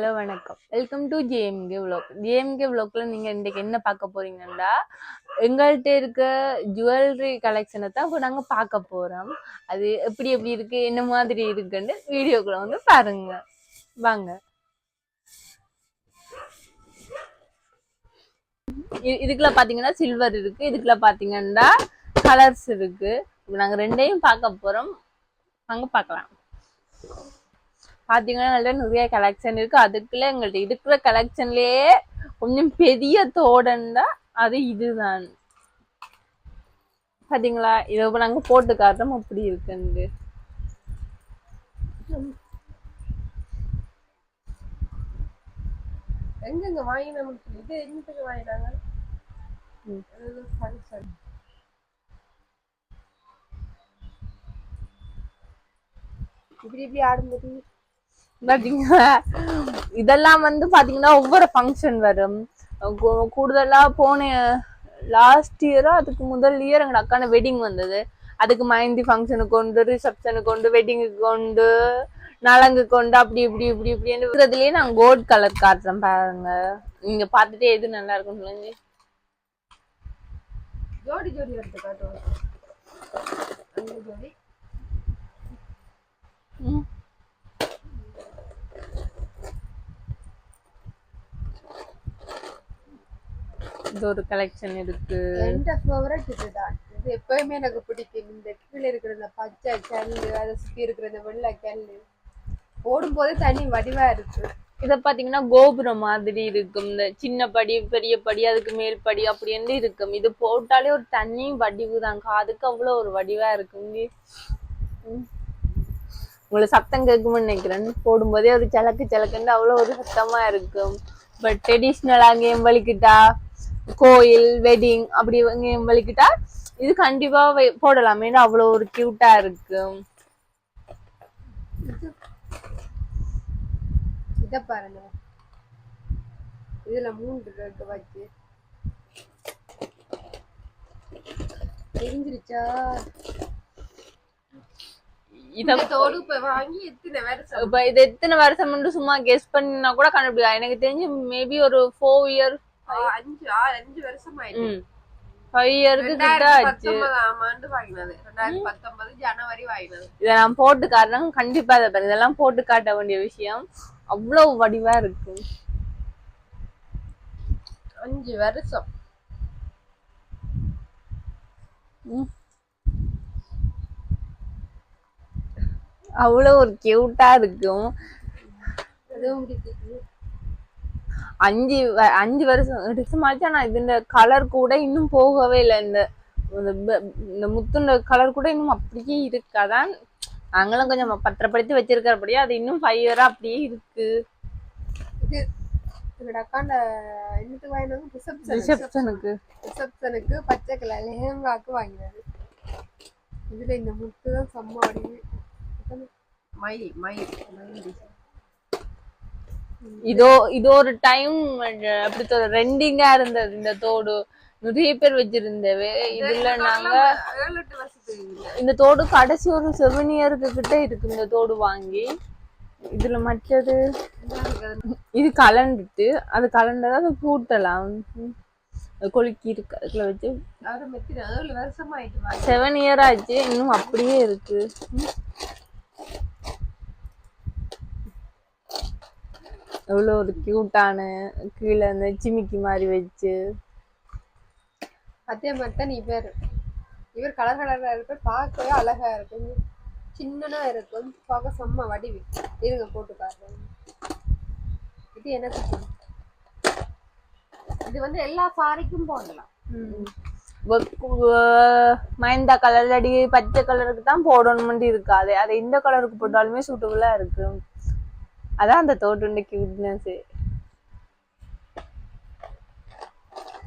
Hello வணக்கம். Welcome to JMK vlog. JMK vlogல நீங்க இன்னைக்கு என்ன பார்க்க போறீங்கன்னா எங்கள்கிட்ட இருக்க ஜுவல்லரி கலெக்ஷனை தான் இப்போ நாங்க பார்க்க போறோம். அது எப்படி எப்படி இருக்கு என்ன மாதிரி இருக்குன்னு வீடியோக்குள்ள வந்து பாருங்க. வாங்க. இதுக்குள்ள பாத்தீங்கன்னா சில்வர் இருக்கு. இதுக்குள்ள பாத்தீங்கன்னா கலர்ஸ் இருக்கு. இப்போ நாங்க ரெண்டையும் பார்க்க போறோம். வாங்க பார்க்கலாம். பாத்தீங்கன்னா நல்ல நிறைய கலெக்ஷன் இருக்கு. அதுக்குள்ள எங்கள்ட்ட இருக்கிற கலெக்ஷன்லயே கொஞ்சம் பெரிய தோடன்னா அது இதுதான். பாத்தீங்களா? இதை இப்ப நாங்க போட்டு காட்டுறோம். அப்படி இருக்குன்னு எங்கெங்க வாங்கி நமக்கு இது எங்கத்துக்கு வாங்கிட்டாங்க சரி. இப்படி இப்படி ஆடும்போது பாத்தீங்களா? இதெல்லாம் வந்து பாத்தீங்கன்னா ஒவ்வொரு ஃபங்க்ஷன் வரும். கூடுதலா போன லாஸ்ட் இயரா அதுக்கு முதல் இயர் எங்க அக்கான வெட்டிங் வந்தது. அதுக்கு மைந்தி ஃபங்க்ஷனுக்கு கொண்டு ரிசப்ஷனுக்கு கொண்டு வெட்டிங்குக்கு கொண்டு நலங்கு கொண்டு அப்படி இப்படி இப்படி இப்படின்னு நான் கோல்ட் கலர் காட்டுறேன் பாருங்க. நீங்க பார்த்துட்டே எது நல்லா இருக்கும்னு சொல்லுங்க. ஜோடி ஜோடி எடுத்து காட்டுவோம் அந்த ஜோடி ம். இது ஒரு கலெக்ஷன் இருக்கு. எந்த ஃபேவரட் இதுதான். இது எப்பயுமே எனக்கு பிடிக்கும். இந்த கீழே இருக்கிற இந்த பச்சை கல்லு அதை சுத்தி இருக்கிற இந்த வெள்ளை கல்லு. போடும்போதே தண்ணி வடிவா இருக்கு. இத பாத்தீங்கன்னா கோபுரம் மாதிரி இருக்கும். இந்த சின்ன படி பெரிய படி அதுக்கு மேல் படி அப்படி வந்து இருக்கும். இது போட்டாலே ஒரு தண்ணி வடிவு தான். காதுக்கு அவ்வளவு ஒரு வடிவா. ம். உங்களுக்கு சத்தம் கேட்கும்னு நினைக்கிறேன். போடும்போதே ஒரு சலக்கு சலக்குன்னு அவ்வளவு ஒரு சத்தமா இருக்கும். பட் ட்ரெடிஷ்னல் அங்கேயும் வலிக்கிட்டா கோயில் வெட்டிங் அப்படி வலிக்கிட்டா இது கண்டிப்பா போடலாம். ஏன்னா அவ்வளவு ஒரு கியூட்டா இருக்கும் இத பாருங்க. இதுல மூன்று இருக்கு வச்சு தெரிஞ்சிருச்சா? இத எத்தனை வருஷம்? இப்ப இது எத்தனை வருஷம் சும்மா கெஸ் பண்ணினா கூட கண்டுபிடிக்கலாம் எனக்கு தெரிஞ்சு மேபி ஒரு ஃபோர் இயர் அஞ்சு ஆறு அஞ்சு வருஷம் ஆயிடுச்சு ம் ஃபைவ் இயருக்கு கிட்ட ரெண்டாயிரத்தி ஆச்சு பத்தொன்பதாம் ஆண்டு வாங்கினது ரெண்டாயிரத்தி பத்தொன்பது ஜனவரி வாங்கினது இதை நான் போட்டு காட்டுறேன் கண்டிப்பா இதை பாருங்க இதெல்லாம் போட்டு காட்ட வேண்டிய விஷயம் அவ்வளவு வடிவா இருக்கு அஞ்சு வருஷம். அவ்வளவு ஒரு கியூட்டா இருக்கும் அதுவும் அஞ்சு அஞ்சு வருஷம் வருஷமாச்சு ஆனா இதுல கலர் கூட இன்னும் போகவே இல்லை. இந்த இந்த முத்துண்ட கலர் கூட இன்னும் அப்படியே இருக்காதான் நாங்களும் கொஞ்சம் பத்திரப்படுத்தி வச்சிருக்கிறபடியே அது இன்னும் ஃபைவ் இயரா அப்படியே இருக்கு. ரிசப்ஷனுக்கு. ரிசப்ஷனுக்கு. பச்சை கலர் லெஹங்காக்கு வாங்கினது. இதுல இந்த முத்து தான் செம்ம மயில் மயில் மயில். இதோ இது ஒரு டைம் அப்படி ரெண்டிங்கா இருந்தது இந்த தோடு. நிறைய பேர் வச்சிருந்தவே இதுல நாங்க இந்த தோடு கடைசி ஒரு செவன் இயருக்கு கிட்ட இருக்கு இந்த தோடு வாங்கி. இதுல மற்றது இது கலண்டுட்டு அது கலண்டதை அது பூட்டலாம் கொலுக்கி இருக்கு அதுல வச்சு. செவன் இயர் ஆச்சு இன்னும் அப்படியே இருக்கு. எவ்வளோ ஒரு கியூட்டான கீழே அந்த சிமிக்கி மாதிரி வச்சு. அதே மாதிரி தான் இவர் இவர் கலர் கலரா இருப்பார் பார்க்கவே அழகா இருக்கும் சின்னனா இருக்கும் பார்க்க செம்ம வடிவு. இருங்க போட்டு பாருங்க. இது எனக்கு. இது வந்து எல்லா சாரிக்கும் போடலாம். மைந்தா கலர் இல்லாட்டி பச்சை கலருக்கு தான் போடணும்னு இருக்காது அது எந்த கலருக்கு போட்டாலுமே சூட்டபுளா இருக்கு. அதான் அந்த தோட்டுண்ட கியூட்னஸ்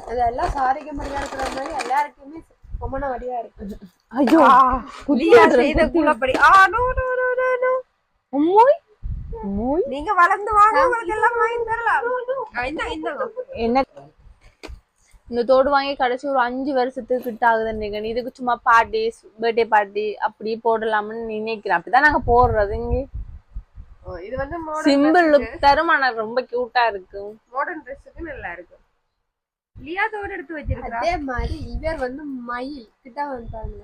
அது எல்லா சாரிக்கும் வடிவா இருக்கிற மாதிரி எல்லாருக்குமே பொம்மன வடிவா இருக்கு ஐயோ லியா செய்த குலப்படி ஆ no no no no no. அம்மோய் அம்மோய் நீங்க வளர்ந்து வாங்க உங்களுக்கு எல்லாம் வாங்கி தரலாம். இந்தாங்க என்ன? இந்த தோடு வாங்கி கடைசி ஒரு அஞ்சு வருஷத்துக்கு கிட்ட ஆகுதுன்னு இதுக்கு சும்மா பார்ட்டி பர்த்டே பார்ட்டி அப்படி போடலாம்னு நினைக்கிறேன். அப்படிதான் நாங்க போடுறது இங்க. இது வந்து சிம்பிள் லுக் தரும் ஆனா ரொம்ப கியூட்டா இருக்கும். மாடர்ன் ட்ரெஸ்ஸுக்கு நல்லா இருக்கும். லியாதோட எடுத்து வச்சிருக்கா அதே மாதிரி இவர் வந்து மயில். கிட்ட வந்தாங்க.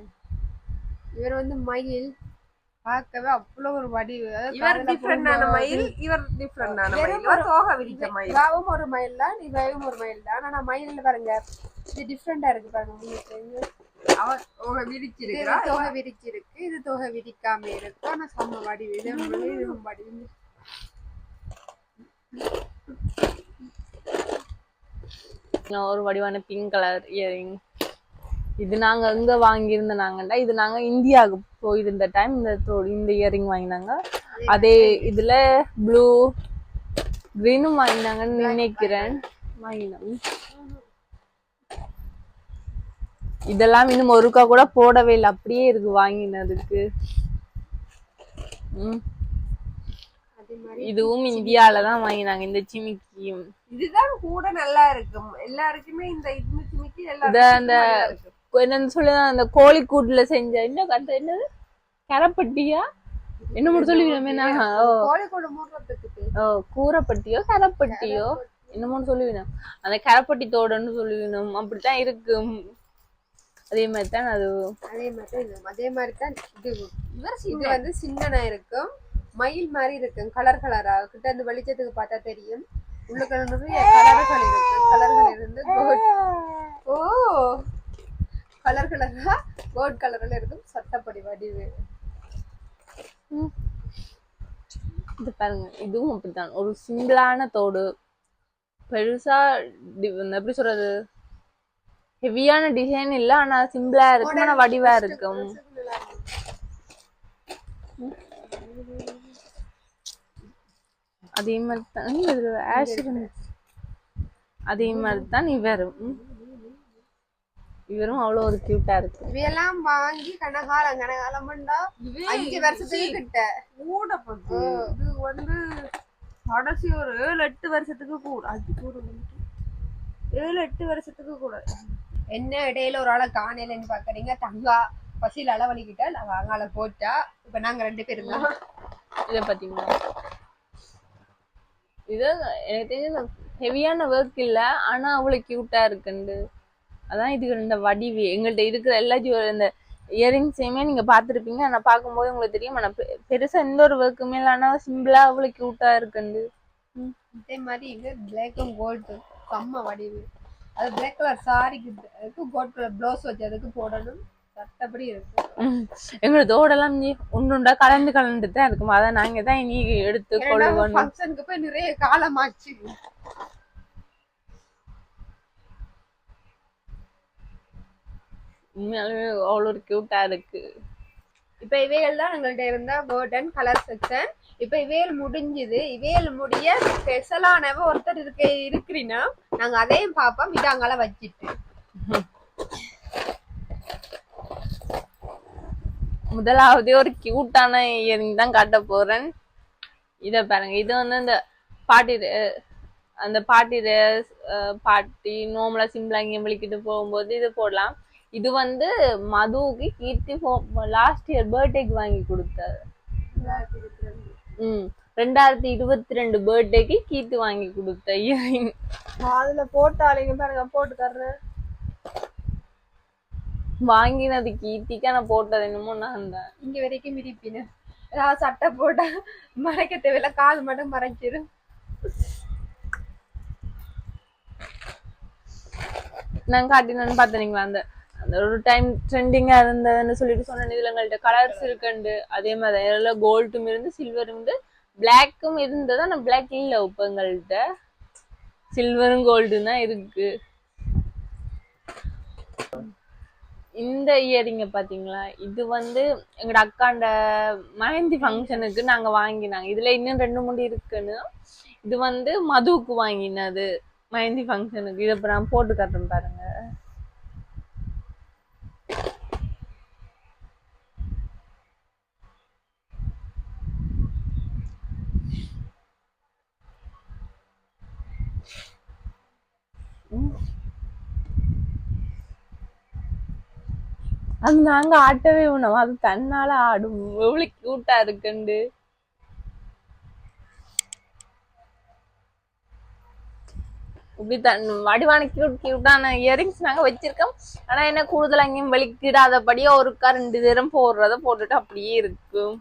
இவர் வந்து மயில். பார்க்கவே அவ்வளவு ஒரு வடிவு. இவர் டிஃப்ரெண்டான மயில் இவர் டிஃப்ரெண்டான மயில். இவர் தோகை விரிச்ச மயில். இவாவும் ஒரு மயில் தான் இவாவும் ஒரு மயில் தான் ஆனா மயில் பாருங்க. இது டிஃப்ரெண்டா இருக்கு பாருங்க. உங்களுக்கு தோகை தொகை விரிச்சிருக்கு. இது தொகை விரிக்காம இருக்கு. ஆனா செம்ம வடிவு இது உண்மையிலே இதுவும் வடிவு ஒரு வடிவான பிங்க் கலர் இயரிங் இது நாங்க எங்க வாங்கியிருந்த நாங்கண்டா இது நாங்க இந்தியாவுக்கு போயிருந்த டைம் இந்த இந்த இயரிங் வாங்கினாங்க. அதே இதுல ப்ளூ கிரீனும் வாங்கினாங்கன்னு நினைக்கிறேன். வாங்கினோம். இதெல்லாம் இன்னும் ஒருக்கா கூட போடவே இல்லை. அப்படியே இருக்கு வாங்கினதுக்கு. இதுவும் இந்தியால தான் வாங்கினாங்க இந்த சிமிக்கியும். இதுதான் கூட நல்லா இருக்கும். எல்லாருக்குமே இந்த இது சிமிக்கி அந்த இருக்கும். என்னன்னு சொல்லி அந்த கோழிக்கூட்டுல செஞ்ச என்ன அந்த என்னது? கரப்பட்டியா? என்ன மட்டும் சொல்லுவீங்க ஓ. கூரப்பட்டியோ கரப்பட்டியோ? என்னமோ சொல்லுவீங்க அந்த கரப்பட்டி தோடன்னு சொல்லுவீங்க அப்படித்தான் இருக்கு. அதே மாதிரி தான் அது அதே மாதிரி தான் இது அதே மாதிரி தான் இது இது வந்து சின்னனா இருக்கும். மயில் மாதிரி இருக்கும் கலர் கலரா கிட்ட இருந்து வெளிச்சத்துக்கு பார்த்தா தெரியும். உள்ளுக்குள்ள நிறைய கலர்கள் இருக்கு. கலர்கள் இருந்து gold- ஓ! கலர் கலரா கோல்ட் கலர்ல இருக்கும் சட்டப்படி வடிவு. இது பாருங்க இதுவும் அப்படித்தான். ஒரு சிம்பிளான தோடு. பெருசா டி- இந்த எப்படி சொல்றது? ஹெவியான டிசைன் இல்ல ஆனா சிம்பிளா இருக்கும் ஆனா வடிவா இருக்கும். அதே மாதிரி தான் இதுல ஆஷ் இருந்துச்சு அதே மாதிரி தான் இவரும். இவரும் அவ்வளோ ஒரு கியூட்டா இருக்கு இவையெல்லாம் வாங்கி கனகாலம் கனகாலம் பண்ணா அஞ்சு வருஷத்துக்கு கிட்ட. கூட போகுது இது வந்து கடைசி ஒரு ஏழு எட்டு வருஷத்துக்கு கூட அது கூட. ஏழு எட்டு வருஷத்துக்கு கூட. என்ன இடையில ஒரு ஆளை காணையிலன்னு பாக்குறீங்க தங்கா பசியில அளவழிக்கிட்டா நான் அங்கால போட்டா இப்ப நாங்க ரெண்டு பேரும் தான். இதை பார்த்தீங்களா? இது எனக்கு தெரிஞ்ச ஹெவியான ஒர்க் இல்லை. ஆனா அவ்வளோ கியூட்டா இருக்குண்டு. அதான் இது இந்த வடிவு. எங்கள்கிட்ட இருக்கிற எல்லா இந்த இயரிங்ஸையுமே நீங்க பார்த்துருப்பீங்க. ஆனா பார்க்கும்போது உங்களுக்கு தெரியும். ஆனா பெருசா எந்த ஒரு ஒர்க்குமே இல்லை. ஆனா சிம்பிளா அவ்வளோ கியூட்டா இருக்குண்டு. அதே மாதிரி இங்க பிளாக்கும் கோல்டு செம்ம வடிவு. அது பிளாக் கலர் சாரிக்கு அதுக்கு கோல்ட் கலர் ப்ளவுஸ் வச்சு அதுக்கு போடணும். சட்டப்படி இருக்கு. ம். எங்களோட தோடெல்லாம் நீ ஒன்று உண்டா கலந்து கலந்து தான் இருக்கும்? அதை நாங்க தான் இனி எடுத்து கொள்ளுவோம் ஃபங்க்ஷனுக்கு போய் நிறைய காலமாச்சு. உண்மையாலுமே அவ்வளோ ஒரு கியூட்டா இருக்கு. இப்ப இவைகள் தான் எங்கள்கிட்ட இருந்தால் பேர்டன் கலர் செக்ஷன் இப்ப இவையல் முடிஞ்சுது. இவையல் முடிய ஸ்பெஷலானவ ஒருத்தர் இருக்க இருக்கிறீன்னா நாங்க அதையும் பார்ப்போம் இது அங்கால முதலாவது ஒரு கியூட்டான இயரிங் தான் காட்ட போறேன். இத பாருங்க. இது வந்து இந்த பாட்டி அந்த பாட்டி ரேஸ் பாட்டி நோமலா சிம்பிளா இங்கே போகும்போது இது போடலாம். இது வந்து மதுவுக்கு கீர்த்தி லாஸ்ட் இயர் பர்த்டேக்கு வாங்கி கொடுத்தாரு. ம். ரெண்டாயிரத்தி இருபத்தி ரெண்டு பர்த்டேக்கு கீர்த்தி வாங்கி கொடுத்த இயரிங் அதுல போட்டாளிங்க பாருங்க போட்டு தர்றேன். வாங்கினது கீர்த்திக்கு நான் போட்டது என்னமோ நான் தான். இங்க வரைக்கும் மிதிப்பின ஏதாவது சட்டை போட்டா மறைக்க தேவையில்ல கால் மட்டும் மறைச்சிரும் நான் காட்டினேன்னு பார்த்தீங்களா அந்த அந்த ஒரு டைம் ட்ரெண்டிங்காக இருந்ததுன்னு சொல்லிட்டு சொன்னேன் இதில் எங்கள்கிட்ட கலர்ஸ் இருக்குண்டு. அதே மாதிரி எல்லாம் கோல்டும் இருந்து சில்வரும் இருந்து பிளாக்கும் இருந்தது? ஆனா பிளாக் இல்லை இப்போ எங்கள்கிட்ட சில்வரும் கோல்டு தான் இருக்கு. இந்த இயரிங்க பாத்தீங்களா? இது வந்து எங்களோட அக்காண்ட மகந்தி ஃபங்க்ஷனுக்கு நாங்க வாங்கினாங்க. இதுல இன்னும் ரெண்டு மூணு இருக்குன்னு. இது வந்து மதுவுக்கு வாங்கினது மகந்தி ஃபங்க்ஷனுக்கு இதை இப்ப நான் போட்டு காட்டுறேன் பாருங்க. அது நாங்க ஆட்டவே உணவு அது தன்னால ஆடும். எவ்வளவு கியூட்டா இருக்குண்டு. இப்படி தன் வடிவான கியூட் கியூட்டான இயரிங்ஸ் நாங்க வச்சிருக்கோம். ஆனா என்ன கூடுதல் அங்கேயும் வெளிக்கிடாதபடியே ஒருக்கா ரெண்டு தரம் போடுறத போட்டுட்டு அப்படியே இருக்கும்.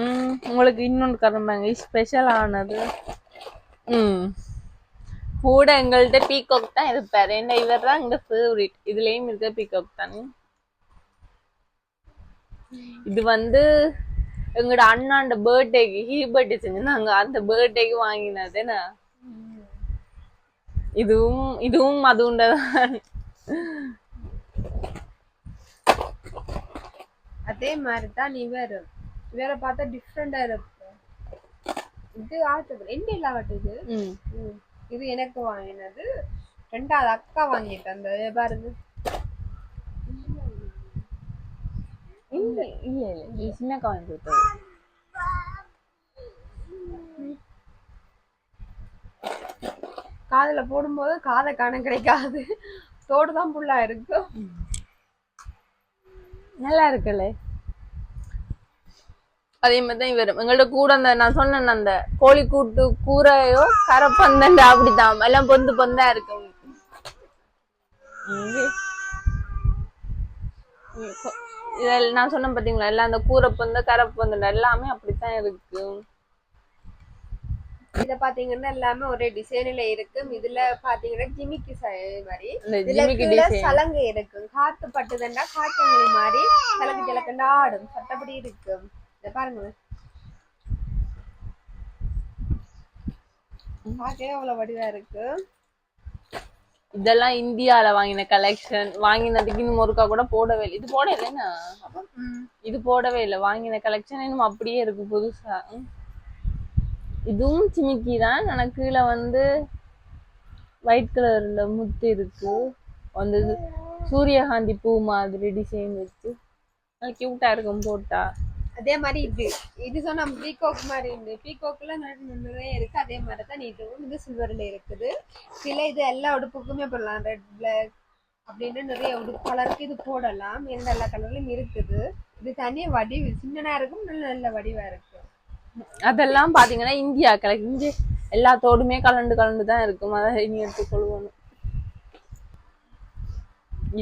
உம் உங்களுக்கு இன்னொன்று கரும்பாங்க ஸ்பெஷலானது உம். கூட எங்கள்கிட்ட பீகாக் தான் இருப்பாரு. என்ன இவர் தான் எங்க ஃபேவரட் இதுலயும் இருக்க பீகாக் தான். இது வந்து எங்களோட அண்ணாண்ட பர்த்டேக்கு ஹீ பர்த்டே செஞ்சிருந்தாங்க. அந்த பர்த்டேக்கு வாங்கினது என்ன இதுவும் இதுவும் அதுவுண்டதான். அதே மாதிரி தான் இவர் இவரை பார்த்தா டிஃப்ரெண்டா இருக்கு இது ஆட்டுது ம். ம். இது எனக்கு வாங்கினது. ரெண்டாவது அக்கா வாங்கிட்டு அந்த பாருங்க. இல்ல இல்ல இல்ல. சின்ன காயின் கொடுத்தது. காதுல போடும்போது காதை காண கிடைக்காது. தோடு தான் புல்லா இருக்கும் நல்லா இருக்குல்ல? அதே மாதிரி தான் இவர். எங்கள்ட்ட கூட அந்த நான் சொன்னேன் அந்த கோழி கூட்டு கூரையோ கரப்பந்தண்டா அப்படிதான். எல்லாம் பொந்து பொந்தா இருக்கு. கொ- இதெல்லாம் நான் சொன்னேன் பாத்தீங்களா எல்லாம் அந்த கூரை பொந்த கரப்பந்தண்டா எல்லாமே அப்படித்தான் இருக்கு. இத பாத்தீங்கன்னா எல்லாமே ஒரே டிசைன்ல இருக்கும் இதுல பாத்தீங்கன்னா ஜிமிக்கி மாதிரி. இதுல சலங்கை இருக்கும் காத்து பட்டுதண்டா காய்ச்சல் மாதிரி சலங்கு ஜலக்கண்டா ஆடும் சட்டப்படி இருக்கும் இத பாருங்க பார்க்கவே அவ்வளவு வடிவா இருக்கு? இதெல்லாம் இந்தியால வாங்கின கலெக்ஷன் வாங்கினதுக்கு இன்னும் ஒருக்கா கூட போடவே இல்லை. இது போட இல்லைன்னா இது போடவே இல்லை. வாங்கின கலெக்ஷன் இன்னும் அப்படியே இருக்கு புதுசா. இதுவும் சிமிக்கி தான். எனக்கு கீழே வந்து ஒயிட் கலர்ல முத்து இருக்கு. அந்த சூரியகாந்தி பூ மாதிரி டிசைன் வச்சு. நல்லா கியூட்டா இருக்கும் போட்டா. அதே மாதிரி இது. இது சொன்ன பீகாக் மாதிரி இருந்து பீகாக்ல நிறைய இருக்கு. அதே மாதிரி தான் இதுவும் இது சில்வர்ல இருக்குது. சில இது எல்லா உடுப்புக்குமே போடலாம். ரெட் பிளாக் அப்படின்னு நிறைய உடுப்பு கலருக்கு இது போடலாம். எந்த எல்லா கலர்லயும் இருக்குது. இது தனியாக வடிவு சின்னனா இருக்கும் நல்ல நல்ல வடிவா இருக்கு. அதெல்லாம் பாத்தீங்கன்னா இந்தியா கலெக்ட் இங்க எல்லாத்தோடுமே கலண்டு கலண்டு தான் இருக்கும். அதை இனி எடுத்துக்கொள்வோம்.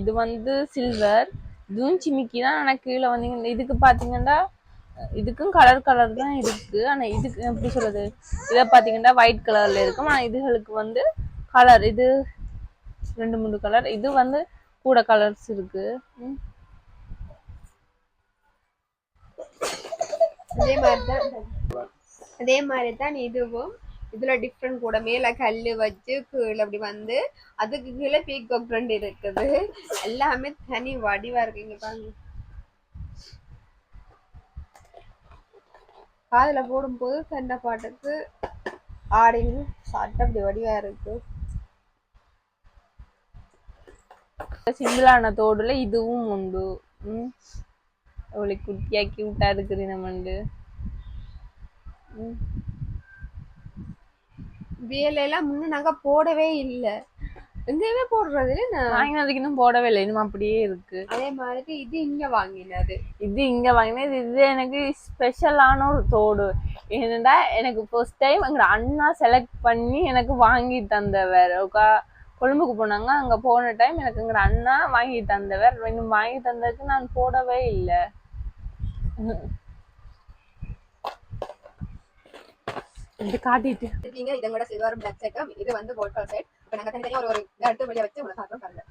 இது வந்து சில்வர் இதுவும் சிமிக்கி தான் ஆனால் கீழே வந்தீங்கன்னா இதுக்கு பார்த்தீங்கன்னா இதுக்கும் கலர் கலர் தான் இருக்கு. ஆனா இதுக்கு எப்படி சொல்றது? இதை பாத்தீங்கன்னா ஒயிட் கலர்ல இருக்கும். ஆனா இதுகளுக்கு வந்து கலர் இது ரெண்டு மூணு கலர் இது வந்து கூட கலர்ஸ் இருக்கு. அதே மாதிரி தான் அதே மாதிரி தான் இதுவும். இதுல டிஃப்ரெண்ட் கூட மேல கல்லு வச்சு கீழே அப்படி வந்து அதுக்கு கீழே பீக் ரெண்டு இருக்குது. எல்லாமே தனி வடிவா இருக்கு. இங்க பாருங்க. காதுல போடும்போது சண்டை பாட்டுக்கு ஆடின்னு சாப்பிட்டு அப்படி வடிவா இருக்கு. சிம்பிளான தோடுல இதுவும் உண்டு. ம். அவளை குட்டியா கியூட்டா இருக்குது நம்மண்டு ம். வேலை எல்லாம் முன்ன நாங்க போடவே இல்லை. எங்கேயுமே போடுறது வாங்கினதுக்கு இன்னும் போடவே இல்லை. இன்னும் அப்படியே இருக்கு. அதே மாதிரி இது இங்க வாங்கினது. இது இங்க வாங்கினது. இது எனக்கு ஸ்பெஷலான ஒரு தோடு. ஏனெண்டா எனக்கு ஃபர்ஸ்ட் டைம் எங்க அண்ணா செலக்ட் பண்ணி எனக்கு வாங்கி தந்தவர். கொழும்புக்கு போனாங்க. அங்க போன டைம் எனக்கு எங்க அண்ணா வாங்கி தந்தவர். இன்னும் வாங்கி தந்ததுக்கு நான் போடவே இல்லை. இது காட்டிட்டு. இருக்கீங்க இது கூட சில்வர் பிளாக் செட்டும் இது வந்து கலர் செட் இப்போ நாங்கள் தனித்தனியாக ஒரு ஒரு இதை எடுத்து வெளியே வச்சு உங்களை காட்டுறோம் பாருங்க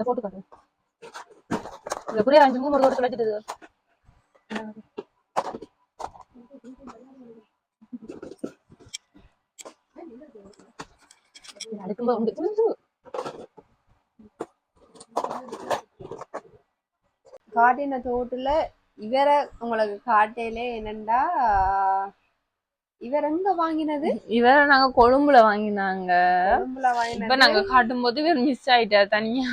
போட்டு காட்டு இந்த புரிய அஞ்சு மூணு ஒரு தொலைச்சிட்டு அடுக்கும்போது உண்டு சொல்லு. காட்டின தோட்டுல இவரை உங்களுக்கு காட்டையில என்னண்டா இவர் எங்க வாங்கினது? இவரை நாங்க கொழும்புல வாங்கினாங்க. கொழும்புல இப்ப நாங்க காட்டும் போது இவர் மிஸ் ஆயிட்டார் தனியா.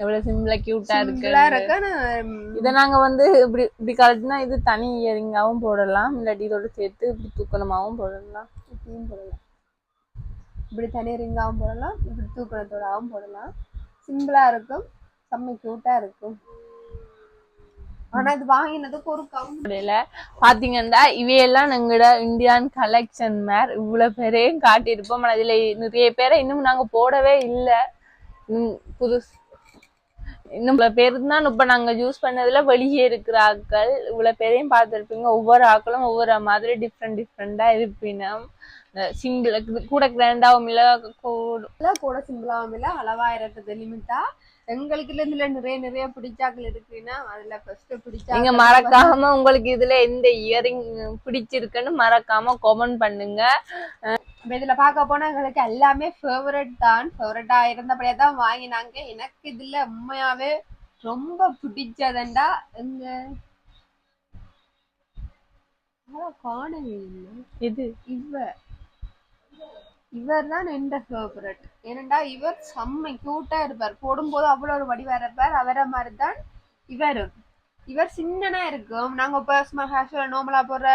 எவ்வளவு சிம்பிளா கியூட்டா இருக்கு. இத நாங்க வந்து இப்படி இப்படி கழட்டினா இது தனி இயரிங்காவும் போடலாம். இல்லாட்டி இதோட சேர்த்து இப்படி தூக்கணமாவும் போடலாம். இப்படியும் போடலாம். இப்படி தனி ரிங்காவும் போடலாம். இப்படி தூக்கணத்தோடாவும் போடலாம். சிம்பிளா இருக்கும். செம்ம கியூட்டா இருக்கும் ஆனா இது வாங்கினதுக்கு ஒரு கம் கடையில பாத்தீங்கன்னா இவையெல்லாம் எங்களோட இந்தியன் கலெக்ஷன் மேர் இவ்வளவு பேரையும் காட்டியிருப்போம். ஆனா இதுல நிறைய பேரை இன்னும் நாங்க போடவே இல்லை. புதுசு. இன்னும் இவ்வளவு பேர் தான் இப்ப நாங்க யூஸ் பண்ணதுல வெளியே இருக்கிற ஆட்கள் இவ்வளவு பேரையும் பார்த்திருப்பீங்க. ஒவ்வொரு ஆட்களும் ஒவ்வொரு மாதிரி டிஃப்ரெண்ட் டிஃப்ரெண்டா இருப்பினும். சிங்கிள் கூட கிராண்டாவும் இல்ல கூட சிம்பிளாவும் இல்ல அளவா இருக்கிறது லிமிட்டா எங்களுக்கு இதுல நிறைய நிறைய பிடிச்சாக்கள் இருக்குன்னா அதுல ஃபர்ஸ்ட் பிடிச்சா நீங்க மறக்காம உங்களுக்கு இதுல எந்த இயரிங் பிடிச்சிருக்குன்னு மறக்காம கமெண்ட் பண்ணுங்க. இதுல பார்க்க போனா எங்களுக்கு எல்லாமே ஃபேவரட் தான். ஃபேவரட்டா இருந்தபடியே தான் வாங்கினாங்க. எனக்கு இதுல உண்மையாவே ரொம்ப பிடிச்சதுண்டா எங்க? காணவே இல்லை. இது? இவர் இவர் தான் எந்த ஃபேவரட் ஏனண்டா இவர் செம்ம கியூட்டா இருப்பார். போடும்போது அவ்வளோ ஒரு வடிவாக இருப்பார். அவரை மாதிரி தான் இவரும். இவர் சின்னனா இருக்கும் நாங்கள் இப்போ சும்மா ஹேஷுவல் நார்மலா போடுற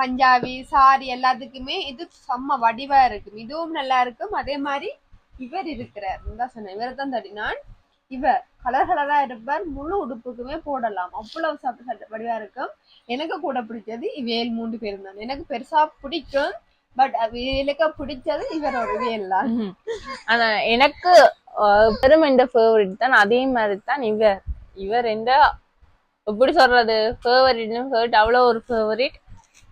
பஞ்சாபி சாரி எல்லாத்துக்குமே இது செம்ம வடிவாக இருக்கும் இதுவும் நல்லா இருக்கும். அதே மாதிரி இவர் இருக்கிறார். தான் சொன்னேன். இவர் தான் தடினான் இவர் கலர் கலராக இருப்பார். முழு உடுப்புக்குமே போடலாம். அவ்வளவு சாப்பிட்டு வடிவாக இருக்கும். எனக்கு கூட பிடிச்சது இவேல் மூன்று பேரும் தான். எனக்கு பெருசாக பிடிக்கும். பட் uh, இவளுக்கு பிடிச்சது இவரோட வேல் தான் ஆனா எனக்கு பெரும் என்ற ஃபேவரட் தான் அதே மாதிரி தான் இவர் இவர் என்ற எப்படி சொல்றது ஃபேவரட்னு ஃபேவரட் அவ்வளோ ஒரு ஃபேவரட்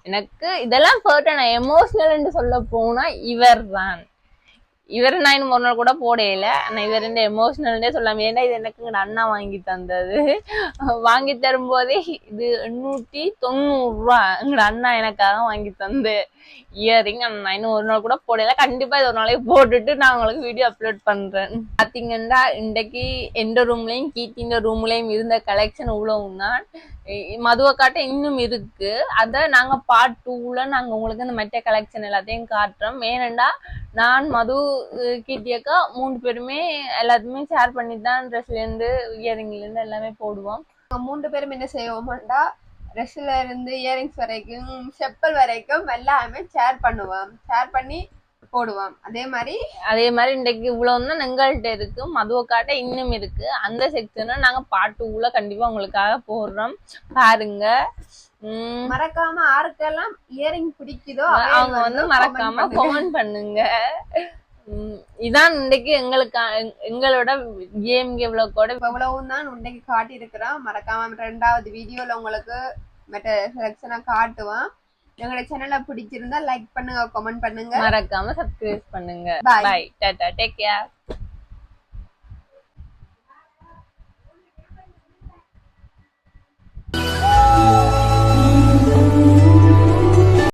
எனக்கு இதெல்லாம் ஃபேவரட் நான் எமோஷனல் சொல்ல போனா இவர் தான். இவர் நான் இன்னும் ஒரு நாள் கூட போடையில. ஆனா இவர் இந்த எமோஷனல்னே சொல்லலாம் ஏன்னா இது எனக்கு எங்கள் அண்ணா வாங்கி தந்தது? வாங்கி தரும்போதே இது எண்ணூத்தி தொண்ணூறு ரூபா எங்க அண்ணா எனக்காக வாங்கி தந்து. இயரிங் நான் இன்னும் ஒரு நாள் கூட போடல. கண்டிப்பா இது ஒரு நாளைக்கு போட்டுட்டு நான் உங்களுக்கு வீடியோ அப்லோட் பண்றேன். பாத்தீங்கன்னா இன்றைக்கு எந்த ரூம்லயும் கீத்தின்ற ரூம்லயும் இருந்த கலெக்ஷன் இவ்வளவும் தான். மதுவை காட்ட இன்னும் இருக்கு. அதை நாங்க பார்ட் டூல நாங்க உங்களுக்கு இந்த மெட்ட கலெக்ஷன் எல்லாத்தையும் காட்டுறோம். ஏனண்டா நான் மது கீர்த்தியக்கா மூணு பேருமே எல்லாத்தையுமே ஷேர் பண்ணி தான் ட்ரெஸ்ல இருந்து இயரிங்ல இருந்து எல்லாமே போடுவோம். மூன்று பேரும் என்ன செய்வோம்டா ட்ரெஸ்ல இருந்து இயரிங்ஸ் வரைக்கும் செப்பல் வரைக்கும் எல்லாமே ஷேர் பண்ணுவோம். ஷேர் பண்ணி போடுவோம். அதே மாதிரி அதே மாதிரி இன்றைக்கு இவ்வளவு தான் எங்கள்கிட்ட இருக்கு. மதுவை காட்ட இன்னும் இருக்கு. அந்த செக்ஷனை நாங்க பார்ட் டூல கண்டிப்பா உங்களுக்காக போடுறோம். பாருங்க. மறக்காம யாருக்கெல்லாம் இயரிங் பிடிக்குதோ அவங்க வந்து மறக்காம கமெண்ட் பண்ணுங்க. இதான் இன்னைக்கு எங்களுக்கு எங்களோட கேம் கூட இவ்வளவும் தான் உண்டைக்கு காட்டி இருக்கிறோம் மறக்காம ரெண்டாவது வீடியோல உங்களுக்கு மற்ற செலக்ஷனா காட்டுவோம். எங்களோட சேனலை பிடிச்சிருந்தா லைக் பண்ணுங்க கமெண்ட் பண்ணுங்க. மறக்காம சப்ஸ்கிரைப் பண்ணுங்க. Bye. Bye tata take care